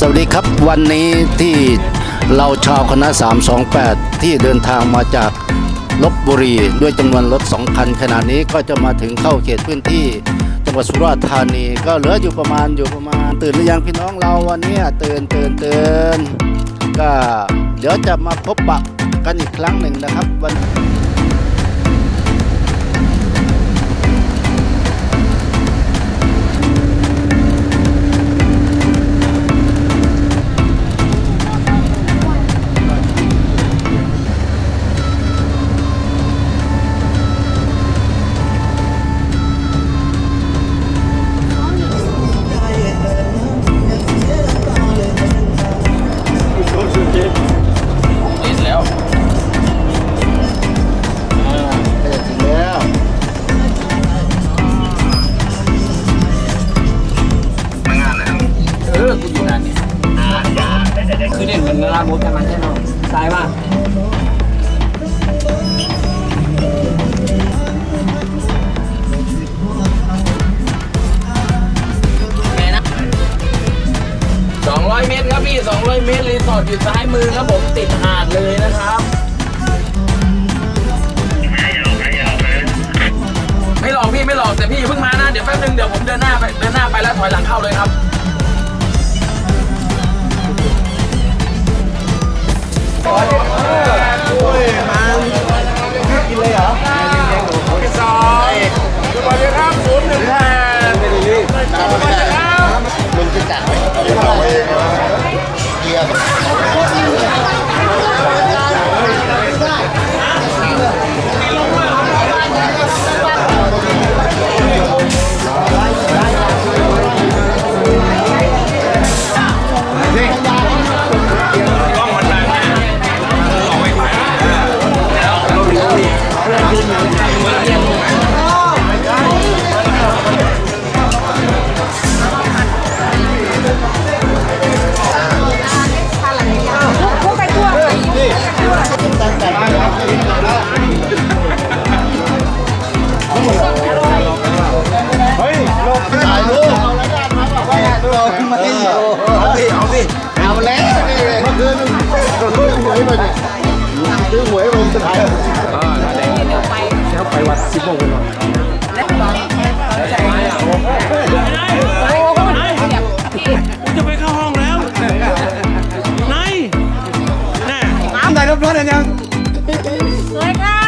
สวัสดีครับวันนี้ที่เราชาวคณะ 328 ที่เดินทางมาจากลบบุรีด้วยจำนวนรถ 2 คันขณะนี้ก็จะมาถึงเข้าเขตพื้นที่จังหวัดสุราษฎร์ธานี ก็เหลืออยู่ประมาณอยู่ประมาณ ตื่นหรือยังพี่น้องเราวันนี้ตื่นตื่นตื่นก็เดี๋ยวจะมาพบปะกันอีกครั้งหนึ่งนะครับวัน คือเนี่ยมันลามดกันมาใช่ไหมตายป่ะสองร้อยเมตรครับพี่สองร้อยเมตรรีสอร์ทอยู่ซ้ายมือครับผมติดหาดเลยนะครับไม่หลอกพี่ไม่หลอกแต่พี่อย่าเพิ่งมานะ เดี๋ยวแป๊บนึงเดี๋ยวผมเดินหน้าไปเดินหน้าไปแล้วถอยหลังเข้าเลยครับ นี่เมื่อคืนซื้อหวยมาเนี่ยซื้อหวยลงสุดท้ายจะไปเข้าห้องแล้วนายน่ะน้ำไหนรถรถอันยังสวยค่ะ